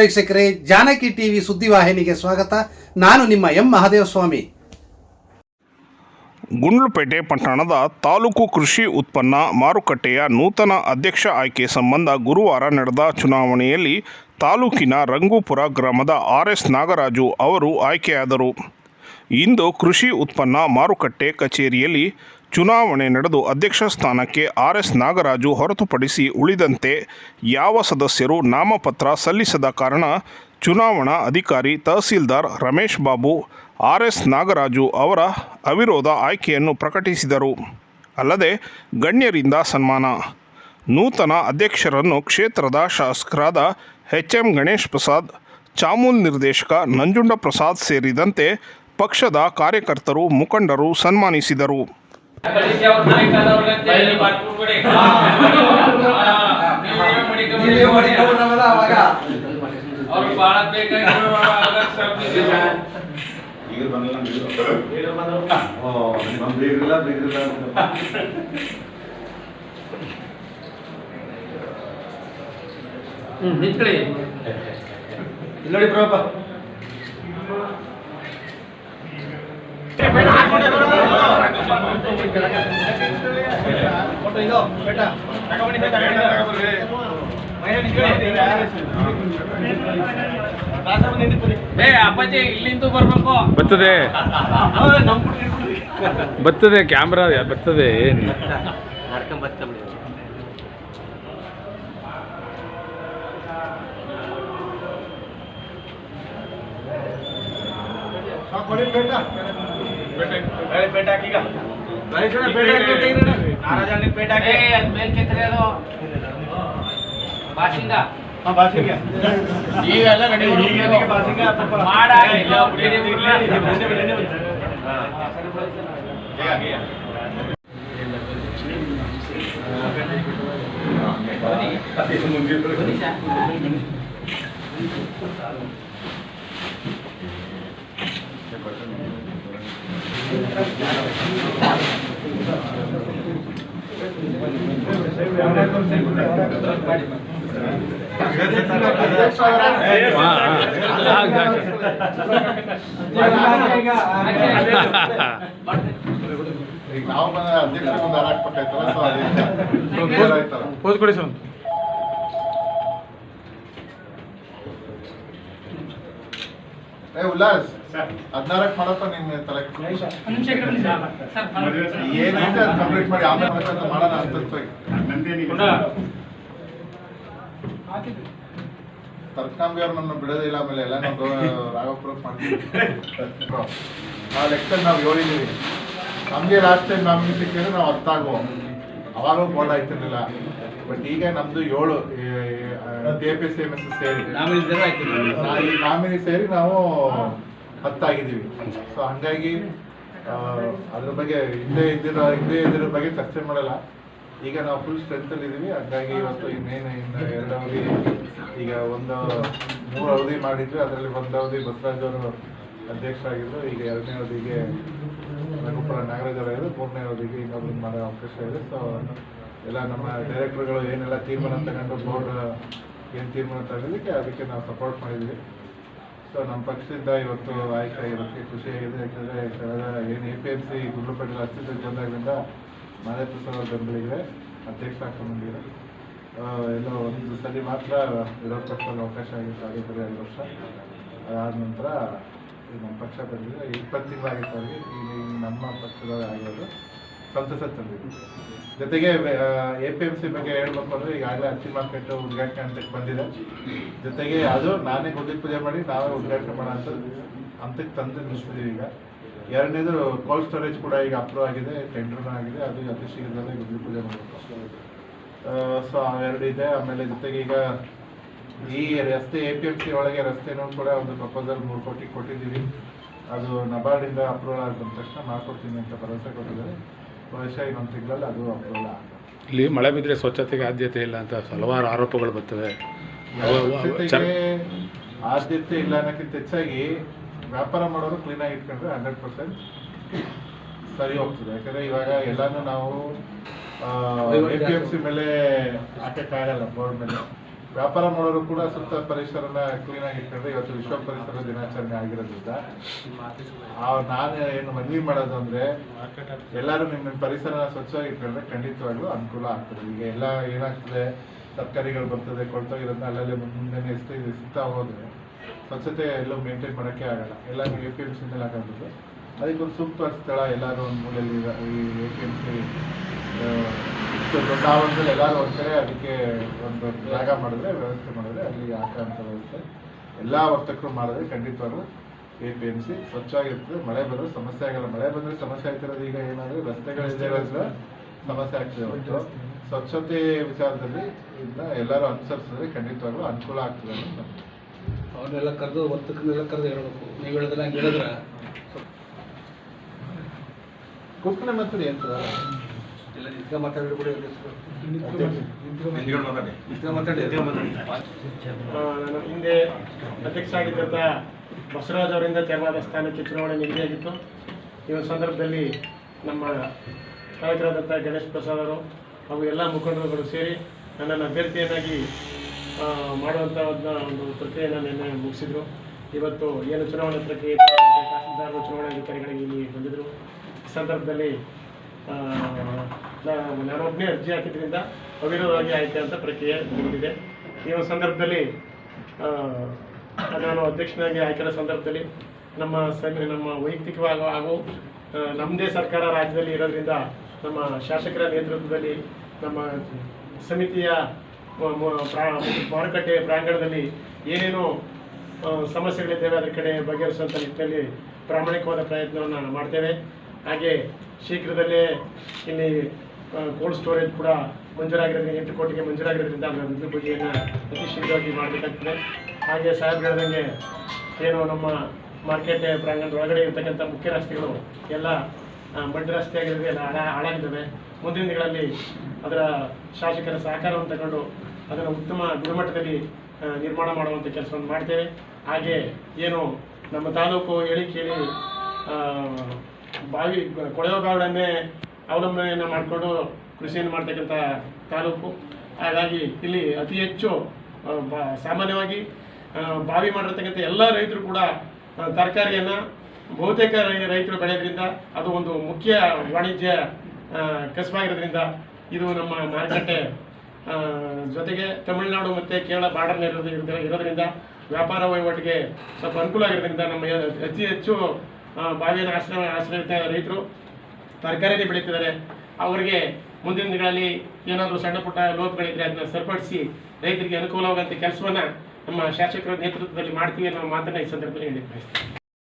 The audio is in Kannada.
ವೀಕ್ಷಕರೇ, ಜಾನಕಿ ಟಿವಿ ಸುದ್ದಿವಾಹಿನಿಗೆ ಸ್ವಾಗತ. ನಾನು ನಿಮ್ಮ ಎಂ ಮಹಾದೇವಸ್ವಾಮಿ. ಗುಂಡ್ಲುಪೇಟೆ ಪಟ್ಟಣದ ತಾಲೂಕು ಕೃಷಿ ಉತ್ಪನ್ನ ಮಾರುಕಟ್ಟೆಯ ನೂತನ ಅಧ್ಯಕ್ಷ ಆಯ್ಕೆ ಸಂಬಂಧ ಗುರುವಾರ ನಡೆದ ಚುನಾವಣೆಯಲ್ಲಿ ತಾಲೂಕಿನ ರಂಗುಪುರ ಗ್ರಾಮದ ಆರ್ ಎಸ್ ನಾಗರಾಜು ಅವರು ಆಯ್ಕೆಯಾದರು. ಇಂದು ಕೃಷಿ ಉತ್ಪನ್ನ ಮಾರುಕಟ್ಟೆ ಕಚೇರಿಯಲ್ಲಿ ಚುನಾವಣೆ ನಡೆದು ಅಧ್ಯಕ್ಷ ಸ್ಥಾನಕ್ಕೆ ಆರ್ ಎಸ್ ನಾಗರಾಜು ಹೊರತುಪಡಿಸಿ ಉಳಿದಂತೆ ಯಾವ ಸದಸ್ಯರು ನಾಮಪತ್ರ ಸಲ್ಲಿಸದ ಕಾರಣ ಚುನಾವಣಾ ಅಧಿಕಾರಿ ತಹಸೀಲ್ದಾರ್ ರಮೇಶ್ ಬಾಬು, ಆರ್ ಎಸ್ ನಾಗರಾಜು ಅವರ ಅವಿರೋಧ ಆಯ್ಕೆಯನ್ನು ಪ್ರಕಟಿಸಿದರು. ಅಲ್ಲದೆ ಗಣ್ಯರಿಂದ ಸನ್ಮಾನ. ನೂತನ ಅಧ್ಯಕ್ಷರನ್ನು ಕ್ಷೇತ್ರದ ಶಾಸಕರಾದ ಎಚ್ ಎಂ ಗಣೇಶ್ ಪ್ರಸಾದ್, ಚಾಮೂಲ್ ನಿರ್ದೇಶಕ ನಂಜುಂಡ ಪ್ರಸಾದ್ ಸೇರಿದಂತೆ ಪಕ್ಷದ ಕಾರ್ಯಕರ್ತರು ಮುಖಂಡರು ಸನ್ಮಾನಿಸಿದರು. ಅವ್ರ ಬಹಳ application. ಈಗ ಬಂದಿಲ್ಲ ಓ ನಮ್ಮ ಬೀಗ್ರಿಲ್ಲ ಬೀಗ್ರಿಲ್ಲ ಹ್ಮ್, ನಿಂತ್ಕೊಳ್ಳಿ. ನೋಡಿ ಪ್ರಭ ಏ ಅಪ್ಪಾಜಿ ಇಲ್ಲಿಂದ ಬರ್ಬೇಕು. ಬರ್ತದೆ. ಬರ್ತದೆ ಕ್ಯಾಮ್ರಾ ಬರ್ತದೆ ಏನು? ಏ, ಅದ್ ಮೇಲ್ ಕೆತ್ತರಿ ಅದು ಬಾಸಿಂಗ ಈಗೆಲ್ಲ ರೆಡಿ ಮಾಡ ಇಲ್ಲ, ಬಿಡಿ, ಬಿಡಿ. ಈಗ ನಾವು ಅಧ್ಯಕ್ಷ ಒಂದು ಹಾರ ಹಾಕ್ಬೇಕಾಯ್ತಲ್ಲ ಸೊ ಆಯ್ತಲ್ಲ. ಪೋಸ್ ಕೊಡಿ ಸರ್. ಏ ಉಲ್ಲಾಸ್. ಹದಿನಾರಕ್ಕೆ ಮಾಡಪ್ಪ ನಿನ್ನ ತಲೆ ಏನೈತೆ ಅದು ಕಂಪ್ಲೀಟ್ ಮಾಡಿ ಆಮೇಲೆ ಮಾಡೋಣ ಅಂತ ತರ್ಕಾಂಬಿ ಅವ್ರು ನನ್ನ ಬಿಡೋದಿಲ್ಲ ಆಮೇಲೆ ಎಲ್ಲ ನಾವು ರಾಘವಪುರ ಮಾಡ್ತೀವಿ ಆ ಲೆಕ್ಕದಲ್ಲಿ ನಾವು ಹೇಳಿದೀವಿ ನಮಗೆ ಲಾಸ್ಟ್ ಟೈಮ್ ನಮ್ಗೆ ಸಿಕ್ಕಿದ್ರೆ ನಾವು ಅರ್ಥ ಆಗುವ. ಅವಾಗೂ ಬೋರ್ಡ್ ಆಯ್ತಿರ್ಲಿಲ್ಲ. ಬಟ್ ಈಗ ನಮ್ದು ಏಳು K P C M S ಸೇರಿ ಈ ನಾಮಿನಿ ಸೇರಿ ನಾವು ಹತ್ತಾಗಿದ್ದೀವಿ. ಸೊ ಹಂಗಾಗಿ ಅದ್ರ ಬಗ್ಗೆ ಹಿಂದೆ ಇದ್ದಿರೋ ಹಿಂದೆ ಇದ್ದಿರೋ ಬಗ್ಗೆ ಚರ್ಚೆ ಮಾಡಲ್ಲ. ಈಗ ನಾವು ಫುಲ್ ಸ್ಟ್ರೆಂತ್ ಅಲ್ಲಿ ಇದೀವಿ. ಹಂಗಾಗಿ ಇವತ್ತು ಇನ್ನೇನು ಇನ್ನು ಎರಡು ಅವಧಿ ಈಗ ಒಂದು ಮೂರು ಅವಧಿ ಮಾಡಿದ್ವಿ. ಅದರಲ್ಲಿ ಒಂದು ಅವಧಿ ಬಸವರಾಜ್ ಅವರು ಅಧ್ಯಕ್ಷರಾಗಿದ್ದು ಈಗ ಎರಡನೇ ಅವಧಿಗೆ ರಘುಪುರ ನಾಗರಾಜ್ ಅವರಾಗಿದ್ದು ಮೂರನೇ ಅವಧಿಗೆ ಇನ್ನೊಬ್ರು ಮಾಡೋ ಅವಕಾಶ ಇದೆ. ಸೊ ಎಲ್ಲ ನಮ್ಮ ಡೈರೆಕ್ಟರ್ಗಳು ಏನೆಲ್ಲ ತೀರ್ಮಾನ ತಗೊಂಡು ಬೋರ್ಡ್ ಏನು ತೀರ್ಮಾನ ತಗೊಂಡಿದ್ದಕ್ಕೆ ಅದಕ್ಕೆ ನಾವು ಸಪೋರ್ಟ್ ಮಾಡಿದ್ವಿ. ಸೊ ನಮ್ಮ ಪಕ್ಷದಿಂದ ಇವತ್ತು ಆಯ್ಕೆ ಆಗಿರೋಕ್ಕೆ ಖುಷಿಯಾಗಿದೆ ಯಾಕಂದರೆ ಕಳೆದ ಏನು A P M C Gundlupete ಅಸ್ತಿತ್ವಕ್ಕೆ ಬಂದಾಗಲಿಂದ ಮಾದೇಪ್ರಸಾದ್ ಅವ್ರ ಬೆಂಬಲಿಗೆ ಅಧ್ಯಕ್ಷ ಹಾಕೊಂಡಿದ್ದೀರ ಎಲ್ಲೋ ಒಂದು ಸಲ ಮಾತ್ರ ವಿರೋಧ ಪಕ್ಷದಲ್ಲಿ ಅವಕಾಶ ಆಗಿತ್ತು ಬರೀ ಐದು ವರ್ಷ. ಅದಾದ ನಂತರ ನಮ್ಮ ಪಕ್ಷ ಬಂದಿದೆ. ಇಪ್ಪತ್ತು ತಿಂಗಳಾಗಿತ್ತು ಅವ್ರಿಗೆ. ಈಗ ನಮ್ಮ ಪಕ್ಷದ ಆಗಿರೋದು. ಸಂತಸ ತಂದಿದೆ ಜೊತೆಗೆ ಎ ಪಿ ಎಂ ಸಿ ಬಗ್ಗೆ ಹೇಳ್ಬೇಕು ಅಂದರೆ ಈಗಾಗಲೇ ಅಚ್ಚಿ ಮಾರ್ಕೆಟ್ ಉದ್ಘಾಟನೆ ಅಂತ ಬಂದಿದೆ. ಜೊತೆಗೆ ಅದು ನಾನೇ ಗುಡ್ಡಿ ಪೂಜೆ ಮಾಡಿ ನಾವೇ ಉದ್ಘಾಟನೆ ಮಾಡೋ ಅಂತ ಅಂತಕ್ಕೆ ತಂದು ನಿಲ್ಲಿಸ್ತಿದ್ದೀವಿ ಈಗ. ಎರಡನೇದು ಕೋಲ್ಡ್ ಸ್ಟೋರೇಜ್ ಕೂಡ ಈಗ ಅಪ್ರೂವ್ ಆಗಿದೆ ಟೆಂಡರ್ ಆಗಿದೆ, ಅದು ಅತಿ ಶೀಘ್ರದಲ್ಲೇ ಗುಡ್ಡಿ ಪೂಜೆ ಮಾಡಬೇಕು. ಸೊ ಎರಡು ಇದೆ. ಆಮೇಲೆ ಜೊತೆಗೆ ಈಗ ಈ ರಸ್ತೆ ಎ ಪಿ ಎಂ ಸಿ ಒಳಗೆ ರಸ್ತೆನೂ ಕೂಡ ಒಂದು ಪ್ರಪೋಸಲ್ ಮೂರು ಕೋಟಿ ಕೊಟ್ಟಿದ್ದೀವಿ. ಅದು ನಬಾರ್ಡಿಂದ ಅಪ್ರೂವಲ್ ಆದ ತಕ್ಷಣ ಮಾಡ್ಕೊಡ್ತೀನಿ ಅಂತ ಭರವಸೆ ಕೊಟ್ಟಿದ್ದಾರೆ. ಬಹುಶಃ ಇನ್ನೊಂದು ತಿಂಗಳಲ್ಲಿ ಅದು ಅಪ್ರೂವಲ್ ಇಲ್ಲಿ ಮಳೆ ಬಿದ್ದರೆ ಸ್ವಚ್ಛತೆಗೆ ಆದ್ಯತೆ ಇಲ್ಲ ಅಂತ ಹಲವಾರು ಆರೋಪಗಳು ಬರ್ತವೆ. ಆದ್ಯತೆ ಇಲ್ಲ ಅನ್ನೋಕ್ಕಿಂತ ಹೆಚ್ಚಾಗಿ ವ್ಯಾಪಾರ ಮಾಡೋರು ಕ್ಲೀನಾಗಿ ಇಟ್ಕೊಂಡ್ರೆ ಹಂಡ್ರೆಡ್ ಪರ್ಸೆಂಟ್ ಸರಿ ಹೋಗ್ತದೆ. ಯಾಕಂದ್ರೆ ಇವಾಗ ಎಲ್ಲಾನು ನಾವು ಎ ಪಿ ಸಿ ಮೇಲೆ ಹಾಕಕ್ಕಾಗಲ್ಲ ಬೋರ್ಡ್ ಮೇಲೆ. ವ್ಯಾಪಾರ ಮಾಡೋರು ಕೂಡ ಸುತ್ತ ಪರಿಸರನ ಕ್ಲೀನಾಗಿ ಇಟ್ಕೊಂಡ್ರೆ ಇವತ್ತು ವಿಶ್ವ ಪರಿಸರ ದಿನಾಚರಣೆ ಆಗಿರೋದ್ರಿಂದ ನಾನು ಏನು ಮನವಿ ಮಾಡೋದು ಅಂದ್ರೆ ಎಲ್ಲರೂ ನಿಮ್ಮ ಪರಿಸರ ಸ್ವಚ್ಛವಾಗಿ ಇಟ್ಕೊಂಡ್ರೆ ಖಂಡಿತವಾಗ್ಲೂ ಅನುಕೂಲ ಆಗ್ತದೆ. ಈಗ ಎಲ್ಲ ಏನಾಗ್ತದೆ, ತರಕಾರಿಗಳು ಬರ್ತದೆ ಕೊಳ್ತೋಗಿರೋದನ್ನ ಅಲ್ಲಲ್ಲಿ ಮುಂದೆ ಎಷ್ಟು ಸಿಗ್ತಾ ಹೋದ್ರೆ ಸ್ವಚ್ಛತೆ ಎಲ್ಲೂ ಮೇಂಟೈನ್ ಮಾಡೋಕ್ಕೆ ಆಗಲ್ಲ. ಎಲ್ಲ ಎ ಪಿ ಎಂ ಸಿ ಮೇಲೆ ಹಾಕೊಂಡು ಅದಕ್ಕೊಂದು ಸೂಕ್ತ ಸ್ಥಳ ಎಲ್ಲರೂ ಒಂದು ಮೂಲೆಯಲ್ಲಿ ಈ ಎ ಪಿ ಎಂ ಸಿ ಇಷ್ಟು ದೊಡ್ಡ ಆವರಣದಲ್ಲಿ ಎಲ್ಲರೂ ಹೋಗ್ತಾರೆ ಅದಕ್ಕೆ ಒಂದು ಜಾಗ ಮಾಡಿದ್ರೆ ವ್ಯವಸ್ಥೆ ಮಾಡಿದ್ರೆ ಅಲ್ಲಿ ಹಾಕೋಂಥ ವ್ಯವಸ್ಥೆ. ಎಲ್ಲ ವರ್ತಕರು ಮಾಡಿದ್ರೆ ಖಂಡಿತವಾಗ್ಲೂ ಎ ಪಿ ಎಂ ಸಿ ಸ್ವಚ್ಛವಾಗಿರ್ತದೆ. ಮಳೆ ಬಂದ್ರೆ ಸಮಸ್ಯೆ ಆಗಲ್ಲ. ಮಳೆ ಬಂದರೆ ಸಮಸ್ಯೆ ಆಗ್ತಿರೋದು ಈಗ ಏನಂದ್ರೆ ರಸ್ತೆಗಳ ಸಮಸ್ಯೆ ಆಗ್ತದೆ ಸ್ವಚ್ಛತೆ ವಿಚಾರದಲ್ಲಿ ಇದನ್ನ ಎಲ್ಲರೂ ಅನುಸರಿಸಿದ್ರೆ ಖಂಡಿತವಾಗ್ಲೂ ಅನುಕೂಲ ಆಗ್ತದೆ. ಅವ್ರನ್ನೆಲ್ಲ ಕರೆದು ವರ್ತಕರನ್ನೆಲ್ಲ ಕರೆದು ಹೇಳಬೇಕು. ನೀವು ಹೇಳಿದ್ರೆ ಹಂಗೆ ಹೇಳಿದ್ರೆ. ಕುಕ್ಕನೆ ಮಾತ್ರ ಏನ್ ಸರ್? ಈಗ ಮಾತಾಡಿ ಕೂಡ ನಾನು ಹಿಂದೆ ಅಧ್ಯಕ್ಷ ಆಗಿದ್ದಂಥ ಬಸವರಾಜ್ ಅವರಿಂದ ತೆರವಾದ ಸ್ಥಾನಕ್ಕೆ ಚುನಾವಣೆ ನಿಗದಿಯಾಗಿತ್ತು. ಈ ಒಂದು ಸಂದರ್ಭದಲ್ಲಿ ನಮ್ಮ ನಾಯಕರಾದಂಥ ಗಣೇಶ್ ಪ್ರಸಾದ್ ಅವರು ಹಾಗೂ ಎಲ್ಲ ಮುಖಂಡರುಗಳು ಸೇರಿ ನನ್ನನ್ನು ಅಭ್ಯರ್ಥಿಯನ್ನಾಗಿ ಮಾಡುವಂತ ಮಾಡುವಂಥ ಒಂದು ಒಂದು ಪ್ರಕ್ರಿಯೆಯನ್ನು ನಿನ್ನೆ ಮುಗಿಸಿದ್ರು. ಇವತ್ತು ಏನು ಚುನಾವಣೆ ಪ್ರಕ್ರಿಯೆ ತಹಸೀಲ್ದಾರರು ಚುನಾವಣಾಧಿಕಾರಿಗಳಿಗೆ ಇಲ್ಲಿ ಬಂದಿದ್ರು. ಈ ಸಂದರ್ಭದಲ್ಲಿ ನಾನೊಬ್ಬನೇ ಅರ್ಜಿ ಹಾಕಿದ್ರಿಂದ ಅವಿರೋಧವಾಗಿ ಆಯ್ಕೆ ಅಂತ ಪ್ರಕ್ರಿಯೆ ಮುಗಿದಿದೆ ಈ ಒಂದು ಸಂದರ್ಭದಲ್ಲಿ ನಾನು ಅಧ್ಯಕ್ಷನಾಗಿ ಆಯ್ಕೆಯ ಸಂದರ್ಭದಲ್ಲಿ ನಮ್ಮ ಸಭೆ ನಮ್ಮ ವೈಯಕ್ತಿಕವಾಗಿ ಹಾಗೂ ನಮ್ಮದೇ ಸರ್ಕಾರ ರಾಜ್ಯದಲ್ಲಿ ಇರೋದ್ರಿಂದ ನಮ್ಮ ಶಾಸಕರ ನೇತೃತ್ವದಲ್ಲಿ ನಮ್ಮ ಸಮಿತಿಯ ಮಾರುಕಟ್ಟೆ ಪ್ರಾಂಗಣದಲ್ಲಿ ಏನೇನು ಸಮಸ್ಯೆಗಳಿದ್ದೇವೆ ಅದರ ಕಡೆ ಬಗೆಹರಿಸುವಂಥ ನಿಟ್ಟಿನಲ್ಲಿ ಪ್ರಾಮಾಣಿಕವಾದ ಪ್ರಯತ್ನವನ್ನು ಮಾಡ್ತೇವೆ. ಹಾಗೆ ಶೀಘ್ರದಲ್ಲೇ ಇಲ್ಲಿ ಕೋಲ್ಡ್ ಸ್ಟೋರೇಜ್ ಕೂಡ ಮಂಜೂರಾಗಿರೋದ್ರಿಂದ, ಎಂಟು ಕೋಟಿಗೆ ಮಂಜೂರಾಗಿರೋದ್ರಿಂದ ಅದರ ಬಗೆಯನ್ನು ಅತಿ ಶೀಘ್ರವಾಗಿ ಮಾಡಬೇಕಾಗ್ತದೆ. ಹಾಗೆ ಸಾಹೇಬ್ ಹೇಳಿದಂಗೆ ಏನು ನಮ್ಮ ಮಾರ್ಕೆಟ್ ಪ್ರಾಂಗಣದ ಒಳಗಡೆ ಇರ್ತಕ್ಕಂಥ ಮುಖ್ಯ ರಸ್ತೆಗಳು ಎಲ್ಲ ಮಡ್ ರಸ್ತೆ ಆಗಿರೋದು ಎಲ್ಲ ಹಾಳ ಹಾಳಾಗಿದ್ದಾವೆ. ಮುಂದಿನ ದಿನಗಳಲ್ಲಿ ಅದರ ಶಾಸಕರ ಸಹಕಾರವನ್ನು ತಗೊಂಡು ಅದನ್ನು ಉತ್ತಮ ಗುಣಮಟ್ಟದಲ್ಲಿ ನಿರ್ಮಾಣ ಮಾಡುವಂಥ ಕೆಲಸವನ್ನು ಮಾಡ್ತೇವೆ. ಹಾಗೆ ಏನು ನಮ್ಮ ತಾಲೂಕು ಹೇಳಿ ಕೇಳಿ ಬಾವಿ, ಕೊಳವೆ ಬಾವಿಗಳನ್ನೇ ಅವಲಂಬನೆಯನ್ನು ಮಾಡಿಕೊಂಡು ಕೃಷಿಯನ್ನು ಮಾಡ್ತಕ್ಕಂಥ ತಾಲೂಕು. ಹಾಗಾಗಿ ಇಲ್ಲಿ ಅತಿ ಹೆಚ್ಚು ಸಾಮಾನ್ಯವಾಗಿ ಬಾವಿ ಮಾಡಿರ್ತಕ್ಕಂಥ ಎಲ್ಲ ರೈತರು ಕೂಡ ತರಕಾರಿಯನ್ನು ಬಹುತೇಕ ರೈತರು ಬೆಳೆಯೋದ್ರಿಂದ ಅದು ಒಂದು ಮುಖ್ಯ ವಾಣಿಜ್ಯ ಕಸಬಾಗಿರೋದ್ರಿಂದ ಇದು ನಮ್ಮ ಮಾರುಕಟ್ಟೆ ಜೊತೆಗೆ ತಮಿಳುನಾಡು ಮತ್ತು ಕೇರಳ ಬಾರ್ಡರ್ ಇರೋದು ಇರೋದರಿಂದ ಇರೋದ್ರಿಂದ ವ್ಯಾಪಾರ ವಹಿವಾಟಿಗೆ ಸ್ವಲ್ಪ ಅನುಕೂಲ ಆಗಿರೋದ್ರಿಂದ ನಮ್ಮ ಅತಿ ಹೆಚ್ಚು ಬಾವಿಯನ್ನು ಆಶ್ರಯ ಆಶ್ರಯಿತ ರೈತರು ತರಕಾರಿ ಬೆಳೀತಿದ್ದಾರೆ. ಅವರಿಗೆ ಮುಂದಿನ ದಿನಗಳಲ್ಲಿ ಏನಾದರೂ ಸಣ್ಣ ಪುಟ್ಟ ಲೋಪಗಳಿದ್ರೆ ಅದನ್ನ ಸರಿಪಡಿಸಿ ರೈತರಿಗೆ ಅನುಕೂಲವಾಗುವಂಥ ಕೆಲಸವನ್ನು ನಮ್ಮ ಶಾಸಕರ ನೇತೃತ್ವದಲ್ಲಿ ಮಾಡ್ತೀವಿ ಅನ್ನೋ ಮಾತನ್ನ ಈ ಸಂದರ್ಭದಲ್ಲಿ ಹೇಳಿ